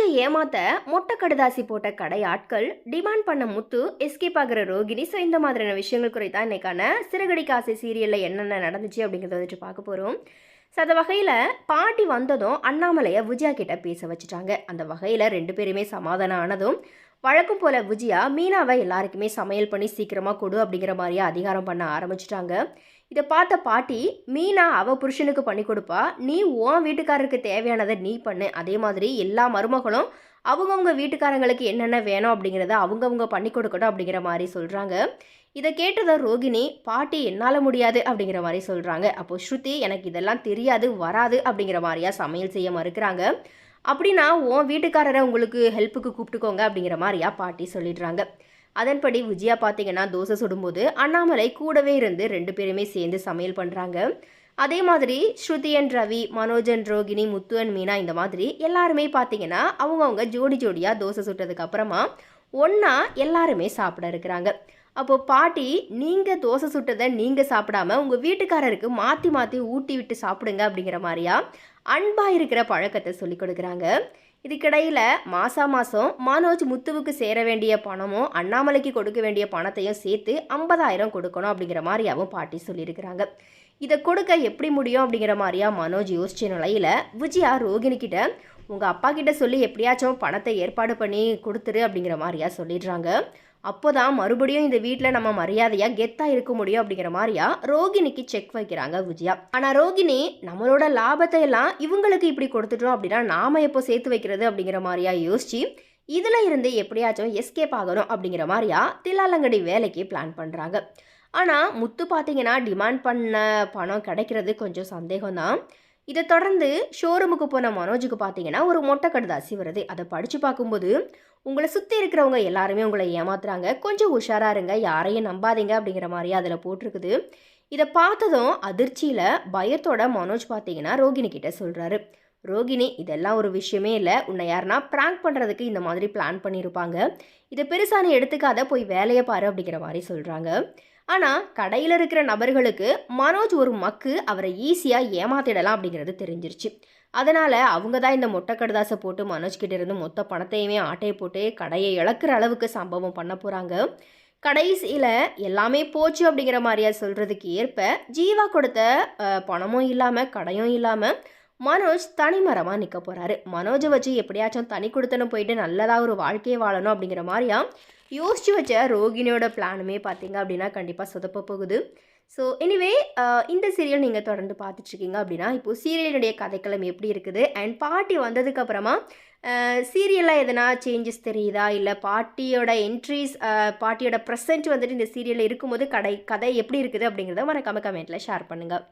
ராஜை ஏமாத்த மொட்டை கடுதாசி போட்ட கடை ஆட்கள் டிமாண்ட் பண்ண முத்து எஸ்கேப் ஆகிற ரோகிணி ஸோ இந்த மாதிரியான விஷயங்கள் குறித்தான் இன்னைக்கான சிறுகடி காசை சீரியலில் என்னென்ன நடந்துச்சு அப்படிங்கிறத வந்துட்டு பார்க்க போகிறோம் ஸோ அந்த வகையில் பாட்டி வந்ததும் அண்ணாமலையை விஜயா கிட்ட பேச வச்சுட்டாங்க. அந்த வகையில் ரெண்டு பேருமே சமாதானம் ஆனதும் வழக்கம் போல விஜயா மீனாவை எல்லாருக்குமே சமையல் பண்ணி சீக்கிரமாக கொடு அப்படிங்கிற மாதிரியே அதிகாரம் பண்ண ஆரம்பிச்சிட்டாங்க. இதை பார்த்த பாட்டி மீனா அவ புருஷனுக்கு பண்ணி கொடுப்பா. நீ உன் வீட்டுக்காரருக்கு தேவையானதை நீ பண்ணு. அதே மாதிரி எல்லா மருமகளும் அவங்கவுங்க வீட்டுக்காரங்களுக்கு என்னென்ன வேணும் அப்படிங்கிறத அவங்கவுங்க பண்ணி கொடுக்கணும் அப்படிங்கிற மாதிரி சொல்கிறாங்க இதை கேட்டதை ரோகிணி பாட்டி என்னால் முடியாது அப்படிங்கிற மாதிரி சொல்கிறாங்க அப்போது ஸ்ருதி எனக்கு இதெல்லாம் தெரியாது வராது அப்படிங்கிற மாதிரியா சமையல் செய்ய மறுக்கிறாங்க. அப்படின்னா உன் வீட்டுக்காரரை உங்களுக்கு ஹெல்ப்புக்கு கூப்பிட்டுக்கோங்க அப்படிங்கிற மாதிரியா பாட்டி சொல்லிடுறாங்க. அதன்படி விஜயா பார்த்தீங்கன்னா தோசை சுடும்போது அண்ணாமலை கூடவே இருந்து ரெண்டு பேருமே சேர்ந்து சமையல் பண்ணுறாங்க அதே மாதிரி ஸ்ருதியன் ரவி மனோஜன் ரோகிணி முத்துவன் மீனா இந்த மாதிரி எல்லாருமே பார்த்தீங்கன்னா அவங்கவுங்க ஜோடி ஜோடியாக தோசை சுட்டதுக்கு அப்புறமா ஒன்றா எல்லாருமே சாப்பிட இருக்கிறாங்க. அப்போது பாட்டி நீங்கள் தோசை சுட்டதை நீங்கள் சாப்பிடாம உங்கள் வீட்டுக்காரருக்கு மாற்றி மாற்றி ஊட்டி விட்டு சாப்பிடுங்க அப்படிங்கிற மாதிரியா அன்பாக இருக்கிற பழக்கத்தை சொல்லிக் கொடுக்குறாங்க. இதுக்கிடையில் மாசா மாதம் மனோஜ் முத்துவுக்கு சேர வேண்டிய பணமும் அண்ணாமலைக்கு கொடுக்க வேண்டிய பணத்தையும் சேர்த்து ஐம்பதாயிரம் கொடுக்கணும் அப்படிங்கிற மாதிரியாவும் பாட்டி சொல்லியிருக்கிறாங்க. இதை கொடுக்க எப்படி முடியும் அப்படிங்கிற மாதிரியா மனோஜ் யோசிச்ச நிலையில் விஜயா ரோகிணிக்கிட்ட உங்கள் அப்பா கிட்ட சொல்லி எப்படியாச்சும் பணத்தை ஏற்பாடு பண்ணி கொடுத்துரு அப்படிங்கிற மாதிரியா சொல்லிடுறாங்க. அப்போதான் மறுபடியும் இந்த வீட்டில் நம்ம மரியாதையாக கெத்தாக இருக்க முடியும் அப்படிங்கிற மாதிரியா ரோகிணிக்கு செக் வைக்கிறாங்க விஜயா. ஆனால் ரோகிணி நம்மளோட லாபத்தை எல்லாம் இவங்களுக்கு இப்படி கொடுத்துட்டோம் அப்படின்னா நாம் எப்போ சேர்த்து வைக்கிறது அப்படிங்கிற மாதிரியா யோசிச்சு இதில் இருந்து எப்படியாச்சும் எஸ்கேப் ஆகணும் அப்படிங்கிற மாதிரியா தில்லாலங்கடி வேலைக்கு பிளான் பண்ணுறாங்க ஆனால் முத்து பார்த்தீங்கன்னா டிமாண்ட் பண்ண பணம் கிடைக்கிறது கொஞ்சம் சந்தேகம்தான். இதை தொடர்ந்து ஷோரூமுக்கு போன மனோஜுக்கு பார்த்தீங்கன்னா ஒரு மொட்டை கடுதாசி வருது. அதை படித்து பார்க்கும்போது உங்களை சுற்றி இருக்கிறவங்க எல்லாருமே உங்களை ஏமாத்துறாங்க. கொஞ்சம் உஷாராக இருங்க யாரையும் நம்பாதீங்க அப்படிங்கிற மாதிரி அதில் போட்டிருக்குது. இதை பார்த்ததும் அதிர்ச்சியில் பயத்தோட மனோஜ் பார்த்தீங்கன்னா ரோகிணி கிட்ட சொல்கிறாரு ரோகிணி இதெல்லாம் ஒரு விஷயமே இல்லை. உன்னை யாருனா ப்ராங்க் பண்ணுறதுக்கு இந்த மாதிரி பிளான் பண்ணியிருப்பாங்க இதை பெருசாக நீ எடுத்துக்காத போய் வேலையை பாரு அப்படிங்கிற மாதிரி சொல்கிறாங்க ஆனால் கடையில் இருக்கிற நபர்களுக்கு மனோஜ் ஒரு மக்கு அவரை ஈஸியாக ஏமாத்திடலாம் அப்படிங்கிறது தெரிஞ்சிருச்சு. அதனால் அவங்க தான் இந்த மொட்டை கடுதாசை போட்டு மனோஜ்கிட்ட இருந்து மொத்த பணத்தையுமே ஆட்டையை போட்டு கடையை இழக்கிற அளவுக்கு சம்பவம் பண்ண போகிறாங்க கடைசியில் எல்லாமே போச்சு அப்படிங்கிற மாதிரியா சொல்கிறதுக்கு ஏற்ப ஜீவா கொடுத்த பணமும் இல்லாமல் கடையும் இல்லாமல் மனோஜ் தனிமரமாக நிற்க போகிறாரு மனோஜை வச்சு எப்படியாச்சும் தனி கொடுத்தனும் போயிட்டு நல்லதாக ஒரு வாழ்க்கையை வாழணும் அப்படிங்கிற மாதிரியா யோசிச்சு வச்ச ரோகிணியோட பிளானுமே பார்த்தீங்க அப்படின்னா கண்டிப்பாக சொதப்ப போகுது. ஸோ எனிவே இந்த சீரியல் நீங்கள் தொடர்ந்து பார்த்துட்ருக்கீங்க அப்படின்னா இப்போ சீரியலுடைய கதைக்களம் எப்படி இருக்குது? அண்ட் பாட்டி வந்ததுக்கப்புறமா சீரியலில் எதனா சேஞ்சஸ் தெரியுதா? இல்லை பாட்டியோட என்ட்ரிஸ் பாட்டியோட ப்ரெசன்ட் வந்துட்டு இந்த சீரியலில் இருக்கும்போது கடை கதை எப்படி இருக்குது அப்படிங்கிறத மறக்காம கமெண்ட்டில் ஷேர் பண்ணுங்கள்